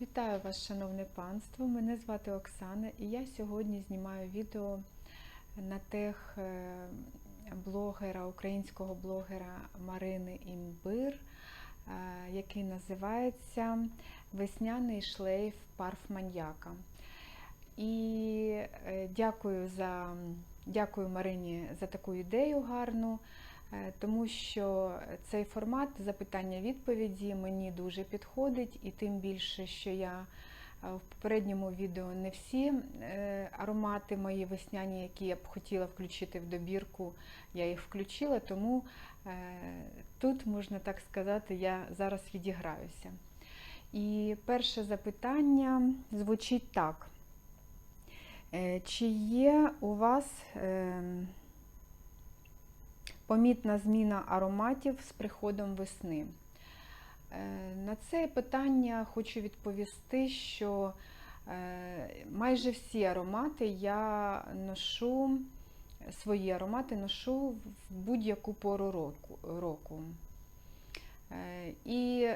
Вітаю вас, шановне панство! Мене звати Оксана і я сьогодні знімаю відео на тех е, блогера, українського блогера Марини Імбир, е, який називається Весняний шлейф парфманьяка. І е, дякую, за, дякую Марині за таку ідею гарну. Е, Тому що цей формат запитання-відповіді мені дуже підходить, і тим більше, що я е, в попередньому відео не всі е, аромати мої весняні, які я б хотіла включити в добірку, я їх включила, тому тут, можна так сказати, я зараз відіграюся. І перше запитання звучить так. Чи є у вас ем, помітна зміна ароматів з приходом весни? Е, На це питання хочу відповісти, що е, майже всі аромати я ношу, свої аромати ношу в будь-яку пору року. Е, І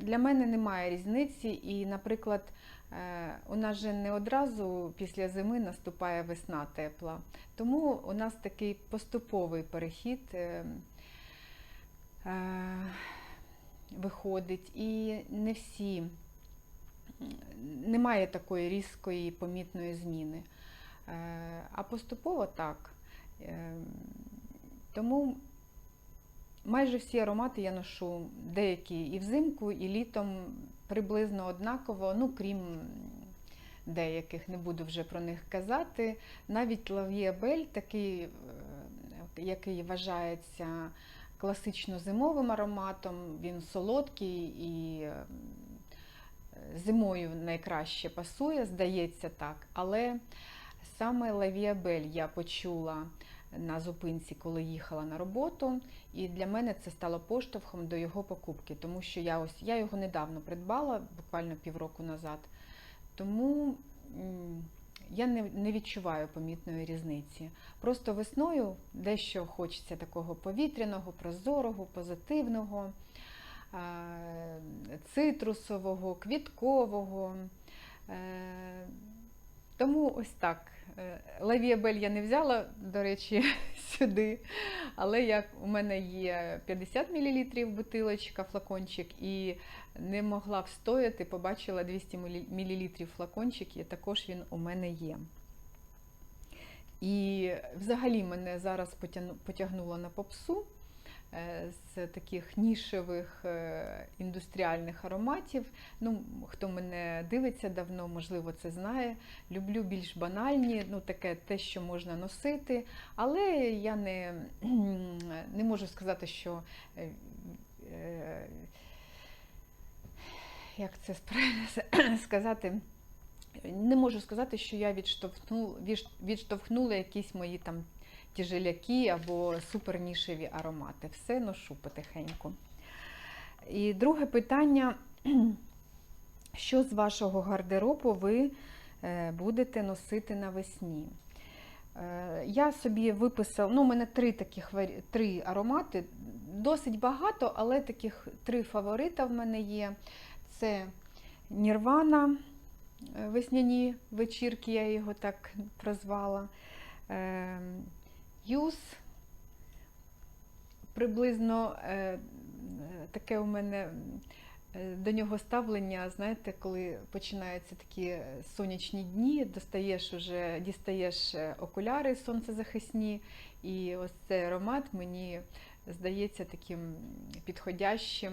для мене немає різниці. І, наприклад, у нас же не одразу після зими наступає весна тепла. Тому у нас такий поступовий перехід е, е, виходить. І не всі, немає такої різкої помітної зміни. Е, А поступово так. Е, Тому майже всі аромати я ношу, деякі і взимку, і літом приблизно однаково, ну крім деяких, не буду вже про них казати. Навіть Лав'є-Бель, такий, е, який вважається класично зимовим ароматом, він солодкий і е, зимою найкраще пасує, здається так. Але саме Лав'є-Бель я почула на зупинці, коли їхала на роботу, і для мене це стало поштовхом до його покупки, тому що я ось я його недавно придбала, буквально півроку назад. Тому я не, не відчуваю помітної різниці. Просто весною дещо хочеться такого повітряного, прозорого, позитивного, е, цитрусового, квіткового. Е, Тому ось так. Лавіабель я не взяла, до речі, сюди. Але як у мене є 50 мл бутилочка, флакончик, і не могла встояти, побачила 200 мл флакончик, і також він у мене є. І взагалі мене зараз потягнуло на попсу з таких нішевих індустріальних ароматів. Ну, Хто мене дивиться давно, можливо, це знає. Люблю більш банальні, ну таке те, що можна носити. Але я не, не можу сказати, що. Як це сказати? Не можу сказати, що я відштовхнула, відштовхнула якісь мої там тяжеляки або супернішеві аромати. Все ношу потихеньку. І друге питання: що з вашого гардеробу ви будете носити навесні? Я собі виписала, ну, у мене три таких три аромати, досить багато, але таких три фаворита в мене є. Це Нірвана, весняні вечірки, я його так прозвала. Юз. Приблизно е, таке у мене е, до нього ставлення, знаєте, коли починаються такі сонячні дні, достаєш уже, дістаєш окуляри сонцезахисні, і ось цей аромат мені здається таким підходящим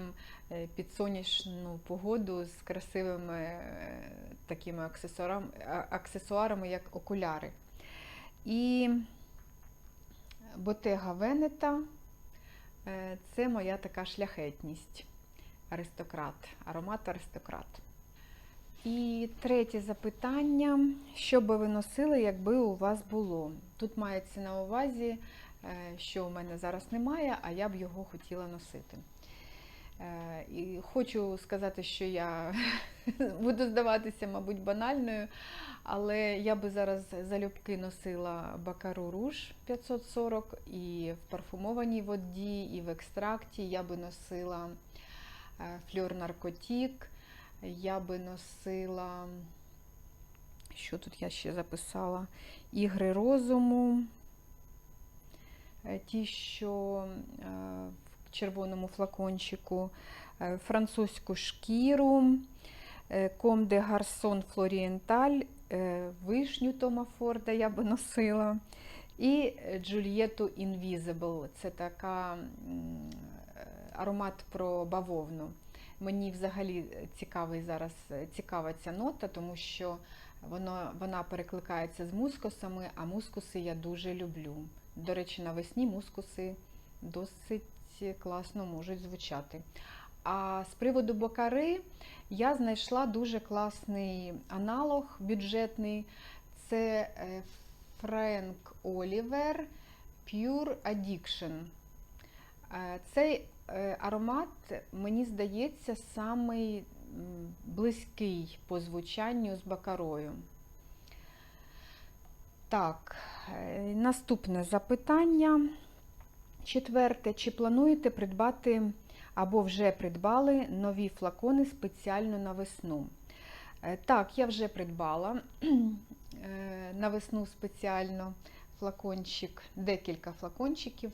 під сонячну погоду з красивими такими аксесуарами як окуляри. І Ботега Венета це моя така шляхетність, аристократ, аромат аристократ. І третє запитання: що би ви носили, якби у вас було? Тут мається на увазі, що у мене зараз немає, а я б його хотіла носити. І хочу сказати, що я буду здаватися, мабуть, банальною, але я би зараз залюбки носила Бакару Руж 540 і в парфумованій воді, і в екстракті я би носила Фльор Наркотік. я би носила, що тут я ще записала? Ігри розуму, е, ті, що е, червоному флакончику, е, французьку шкіру, е, Ком де Гарсон Флорієнталь, е, вишню Тома Форда я би носила. І Джульєту Invisible. Це така аромат про бавовну. Мені взагалі цікавий зараз цікава ця нота, тому що воно, вона перекликається з мускусами, а мускуси я дуже люблю. До речі, навесні мускуси досить класно можуть звучати. А з приводу бокари я знайшла дуже класний аналог бюджетний. Це е, Френк Олівер Pure Addiction. Е, Цей е, аромат, мені здається, самий близький по звучанню з бакарою. Так, наступне запитання. Четверте. Чи плануєте придбати або вже придбали нові флакони спеціально на весну? Е, Так, я вже придбала е, на весну спеціально флакончик, декілька флакончиків.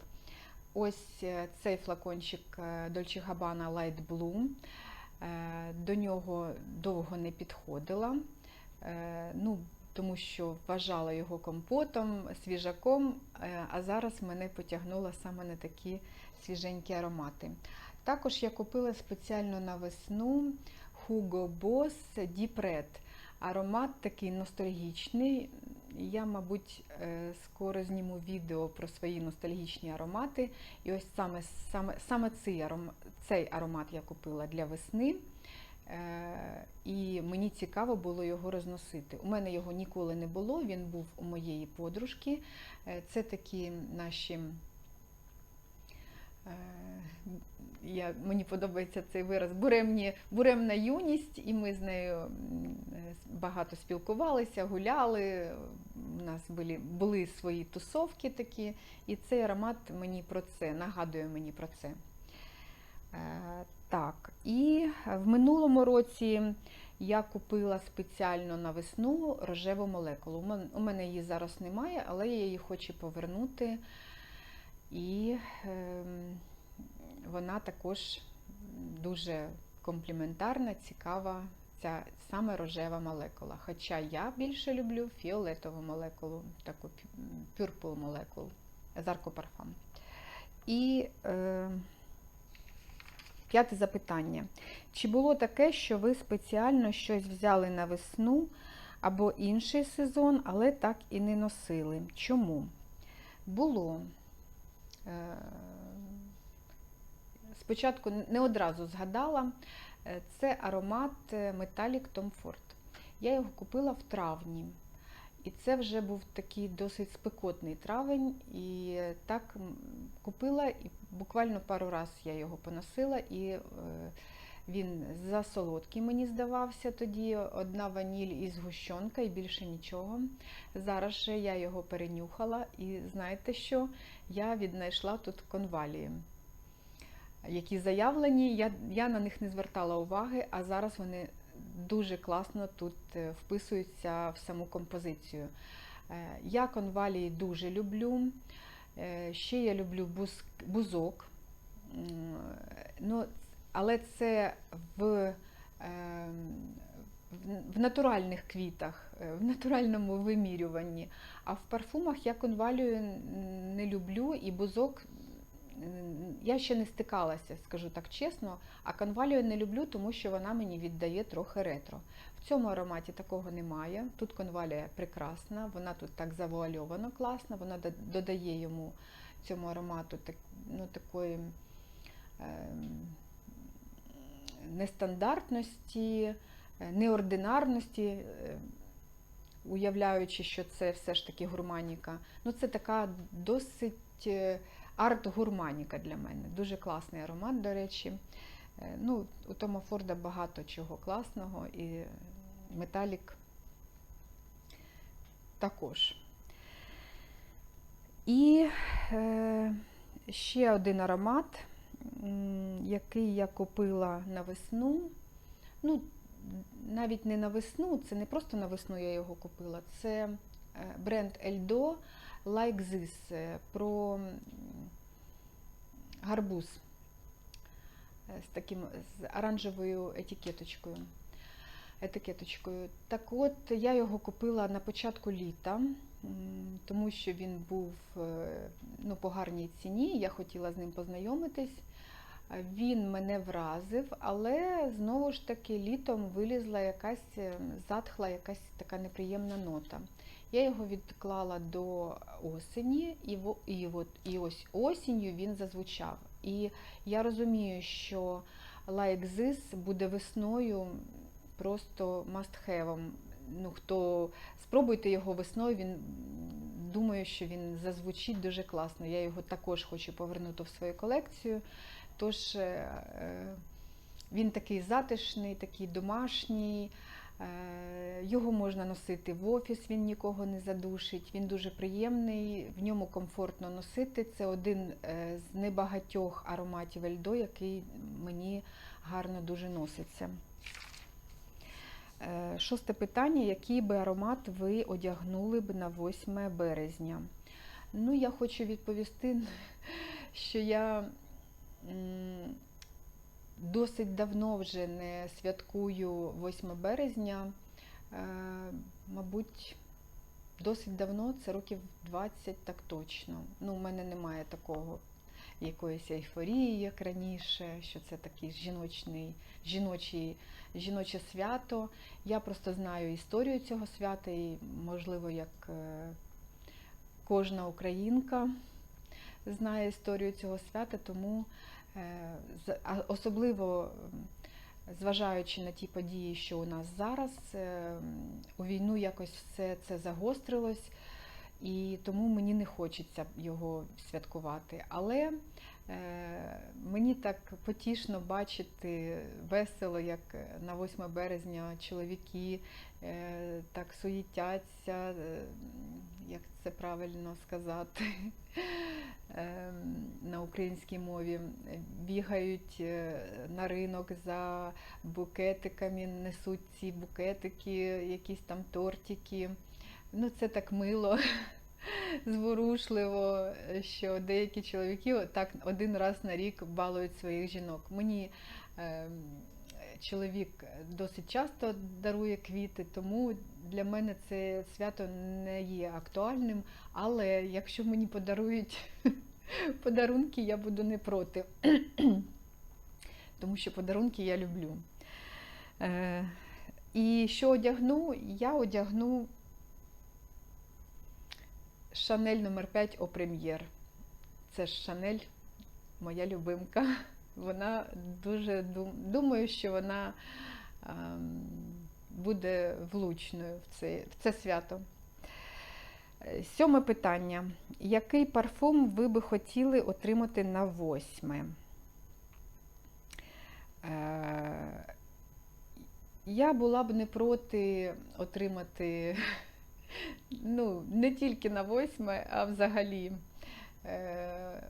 Ось е, цей флакончик Dolce Gabbana Light. Е, До нього довго не підходила, ну, тому що вважала його компотом, свіжаком, е, а зараз мене потягнуло саме на такі свіженькі аромати. Також я купила спеціально на весну Hugo Boss Deep Red. Аромат такий ностальгічний. Я, мабуть, е, скоро зніму відео про свої ностальгічні аромати. І ось саме, саме, саме цей, аромат, цей аромат я купила для весни. Е, І мені цікаво було його розносити. У мене його ніколи не було, він був у моєї подружки. Е, Це такі наші. е, Я, мені подобається цей вираз буремні, буремна юність, і ми з нею багато спілкувалися, гуляли. У нас були, були свої тусовки такі, і цей аромат мені про це, нагадує мені про це. Е, Так, і в минулому році я купила спеціально на весну рожеву молекулу. У мене її зараз немає, але я її хочу повернути. І ем, вона також дуже компліментарна, цікава, ця саме рожева молекула. Хоча я більше люблю фіолетову молекулу, таку пюрпл молекулу, Зарко Парфам. І е, п'яте запитання. Чи було таке, що ви спеціально щось взяли на весну або інший сезон, але так і не носили? Чому? Було. Е, Спочатку не одразу згадала, Е, це аромат е, Metallic Tom Ford. Я його купила в травні. І це вже був такий досить спекотний травень. І так купила, і буквально пару разів я його поносила, і е, він засолодкий мені здавався тоді. Одна ваніль і згущенка, і більше нічого. Зараз же я його перенюхала, і знаєте що? Я віднайшла тут конвалії які заявлені. Я, я на них не звертала уваги, а зараз вони дуже класно тут е, вписуються в саму композицію. Е, Я конвалії дуже люблю. Е, Ще я люблю буз, бузок. Ну, але це в, е, в- натуральних квітах, в натуральному вимірюванні. А в парфумах я конвалію не люблю і бузок я ще не стикалася, скажу так чесно, а конвалію не люблю, тому що вона мені віддає трохи ретро. В цьому ароматі такого немає. Тут конвалія прекрасна, вона тут так завуальовано класна, вона додає йому цьому аромату так, ну, такої ем, нестандартності, е, неординарності. е, Уявляючи, що це все ж таки гурманіка. Ну, це така досить е, арт-гурманіка для мене. Дуже класний аромат, до речі. Е, Ну, у Тома Форда багато чого класного, і металік також. І е, ще один аромат, який я купила на весну. Ну, навіть не на весну, це не просто на весну я його купила, це е, бренд Eldo Like This е, про гарбуз е, з таким з оранжевою етикеточкою. етикеточкою. Так от я його купила на початку літа, тому що він був е, ну, по гарній ціні. Я хотіла з ним познайомитись. Він мене вразив, але знову ж таки літом вилізла якась е, затхла, якась така неприємна нота. Я його відклала до осені, і, і, от, і ось осінню він зазвучав. І я розумію, що Like This буде весною просто must-have. Ну, хто спробуйте його весною, він думаю, що він зазвучить дуже класно. Я його також хочу повернути в свою колекцію. Тож е, е, він такий затишний, такий домашній. Е, Його можна носити в офіс, він нікого не задушить. Він дуже приємний, в ньому комфортно носити. Це один е, з небагатьох ароматів Ельдо, який мені гарно дуже носиться. Е, Шосте питання: який би аромат ви одягнули б на 8 березня? Ну, я хочу відповісти, що я досить давно вже не святкую 8 березня. Е, Мабуть, досить давно, це років 20 так точно. Ну, у мене немає такого якоїсь ейфорії, як раніше, що це такий жіночний, жіночий, жіноче свято. Я просто знаю історію цього свята і, можливо, як е, кожна українка знає історію цього свята, тому особливо зважаючи на ті події, що у нас зараз, е, у війну якось все це загострилось, і тому мені не хочеться його святкувати. Але е, мені так потішно бачити весело, як на 8 березня чоловіки е, так суїтяться, е, як це правильно сказати, е, на українській мові, бігають е, на ринок за букетиками, несуть ці букетики, якісь там тортики. Ну, це так мило, зворушливо, що деякі чоловіки так один раз на рік балують своїх жінок. Мені е, чоловік досить часто дарує квіти, тому для мене це свято не є актуальним. Але якщо мені подарують подарунки, я буду не проти, тому що подарунки я люблю. Е, і що одягну? Я одягну Шанель номер 5 О прем'єр. Це ж Шанель, моя любимка. Вона дуже думаю, що вона ем, буде влучною в це, в це свято. Сьоме питання. Який парфум ви би хотіли отримати на восьме? Е, Я була б не проти отримати ну, не тільки на восьме, а взагалі е,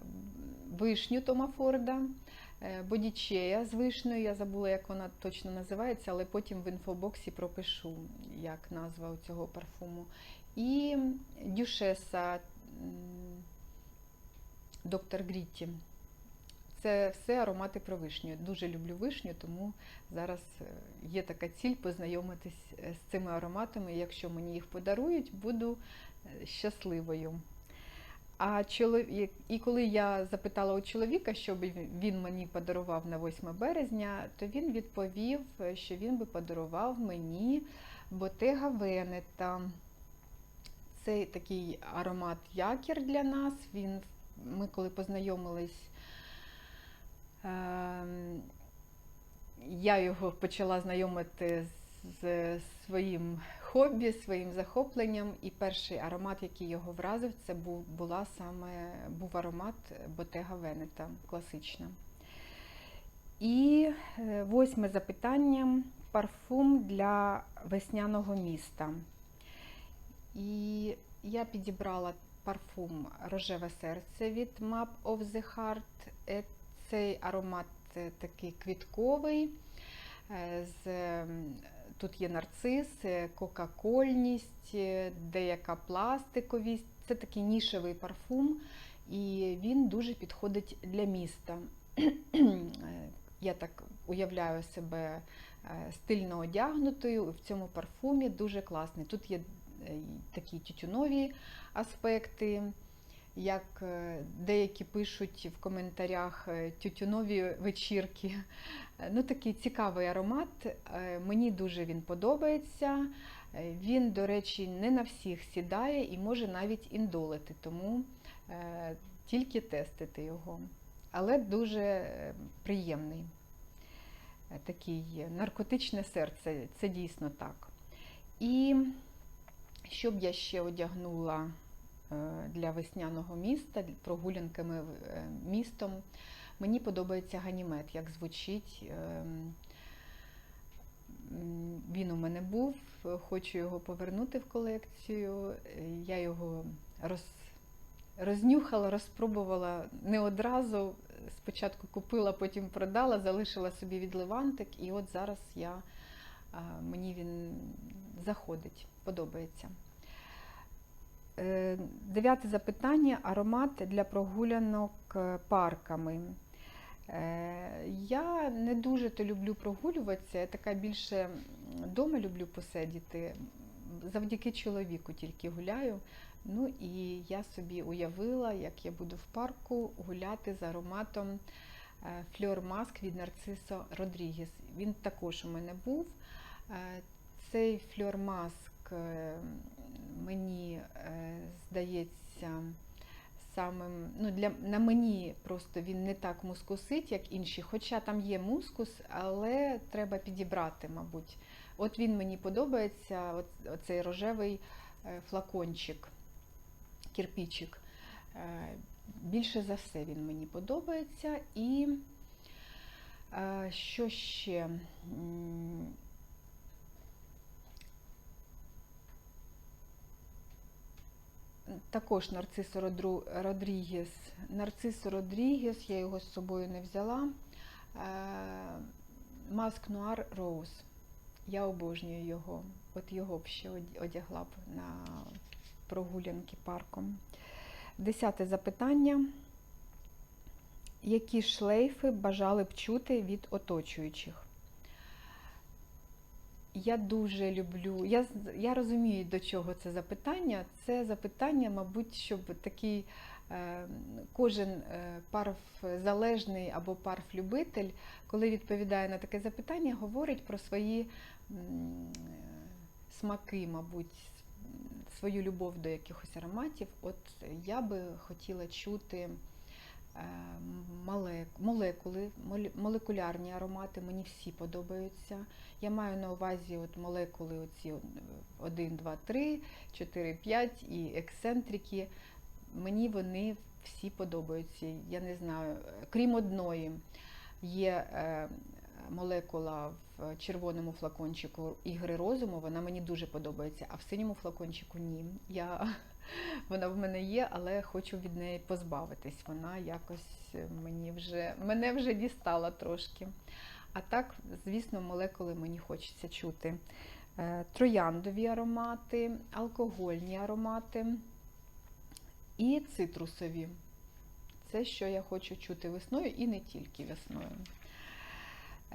вишню Тома Форда, бодічея з вишнею, я забула, як вона точно називається, але потім в інфобоксі пропишу, як назва цього парфуму. І дюшеса доктор Грітті. Це все аромати про вишню. Дуже люблю вишню, тому зараз е, є така ціль познайомитись е, з цими ароматами. Якщо мені їх подарують, буду е, щасливою. А чоловік, і коли я запитала у чоловіка, що би він мені подарував на 8 березня, то він відповів, що він би подарував мені Ботега Венета. Це такий аромат якір для нас. Він, ми коли познайомились, ем, я його почала знайомити з своїм хобі, своїм захопленням. І перший аромат, який його вразив, це був, була саме, був аромат Ботега Венета, класична. І е, восьме запитання парфум для весняного міста. І я підібрала парфум Рожеве серце від Map of the Heart. Е, Цей аромат е, такий квітковий, з, ем, Тут є нарцис, е, кока-кольність, е, деяка пластиковість. Це такий нішевий парфум, і він дуже підходить для міста. Е, Я так уявляю себе е, стильно одягнутою в цьому парфумі, дуже класний. Тут є е, такі тютюнові аспекти, як е, деякі пишуть в коментарях е, тютюнові вечірки. Е, Ну, такий цікавий аромат. Мені дуже він подобається. Він, до речі, не на всіх сідає і може навіть індолити, тому тільки тестити його. Але дуже приємний. Такий наркотичне серце, це дійсно так. І що б я ще одягнула для весняного міста, прогулянками е, містом. Мені подобається ганімет, як звучить. Ем, Він у мене був, хочу його повернути в колекцію. Е, Я його роз, рознюхала, розпробувала не одразу. Спочатку купила, потім продала, залишила собі відливантик, і от зараз я, мені він заходить, подобається. Е, Дев'яте запитання: аромат для прогулянок е, парками. Е, Я не дуже то люблю прогулюватися, я така більше вдома люблю посидіти. Завдяки чоловіку тільки гуляю. Ну і я собі уявила, як я буду в парку гуляти з ароматом Фльор Маск від Нарцисо Родрігес. Він також у мене був. Е, Цей Фльор Маск е, мені е, здається самим, ну для на мені просто він не так мускусить, як інші, хоча там є мускус, але треба підібрати, мабуть. От він мені подобається, оцей рожевий е, флакончик, кірпічик. Е, Більше за все він мені подобається. І е, що ще? Також Нарцисо Родру- Родрігес. Нарцисо Родрігес, я його з собою не взяла. Маск Нуар Роуз. Я обожнюю його. От його б ще одягла б на прогулянки парком. Десяте запитання. Які шлейфи бажали б чути від оточуючих? Я дуже люблю. Я, я розумію, до чого це запитання. Це запитання, мабуть, щоб такий е, кожен е, парф-залежний або парф-любитель, коли відповідає на таке запитання, говорить про свої м, смаки, мабуть, свою любов до якихось ароматів. От я би хотіла чути. Е, Молекули, молекулярні аромати, мені всі подобаються. Я маю на увазі от молекули оці 1, 2, 3, 4, 5 і ексцентрики. Мені вони всі подобаються. Я не знаю, крім одної, є е, молекула в червоному флакончику ігри розуму, вона мені дуже подобається, а в синьому флакончику ні. Я, вона в мене є, але хочу від неї позбавитись. Вона якось мені вже, мене вже дістала трошки. А так, звісно, молекули мені хочеться чути. Е, Трояндові аромати, алкогольні аромати і цитрусові. Це, що я хочу чути весною і не тільки весною.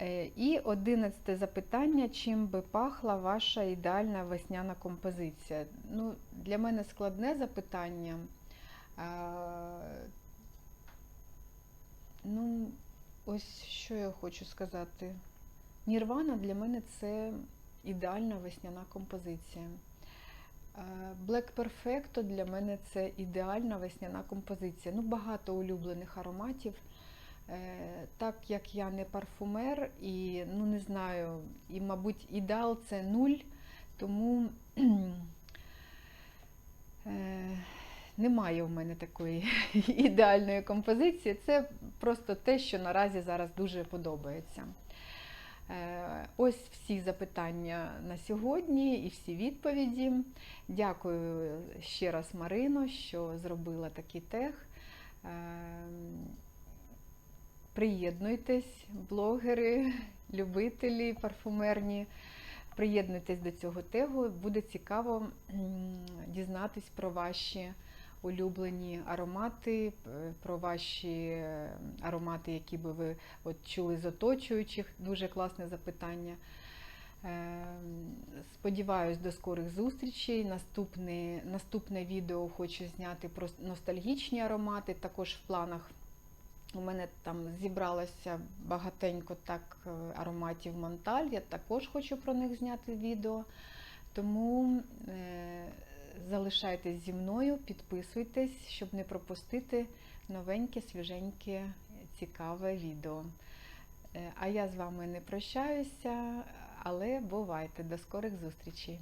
Е, І одинадцяте запитання: чим би пахла ваша ідеальна весняна композиція? Ну, для мене складне запитання. Ну, ось що я хочу сказати. Нірвана для мене це ідеальна весняна композиція. Е, Black Perfecto для мене це ідеальна весняна композиція. Ну, багато улюблених ароматів. Е, Так як я не парфумер і ну не знаю, і, мабуть, ідеал це нуль, тому е, немає у мене такої ідеальної композиції. Це просто те, що наразі зараз дуже подобається. Е, Ось всі запитання на сьогодні і всі відповіді. Дякую ще раз, Марино, що зробила такий тех. Приєднуйтесь, блогери, любителі парфумерні. Приєднуйтесь до цього тегу. Буде цікаво дізнатись про ваші улюблені аромати, про ваші аромати, які би ви от чули з оточуючих. Дуже класне запитання. Е, Сподіваюсь, до скорих зустрічей. Наступне, наступне відео хочу зняти про ностальгічні аромати. Також в планах у мене там зібралося багатенько так е, ароматів Монталь. Я також хочу про них зняти відео. Тому е, залишайтесь зі мною, підписуйтесь, щоб не пропустити новеньке, свіженьке, цікаве відео. Е, А я з вами не прощаюся, але бувайте. До скорих зустрічей!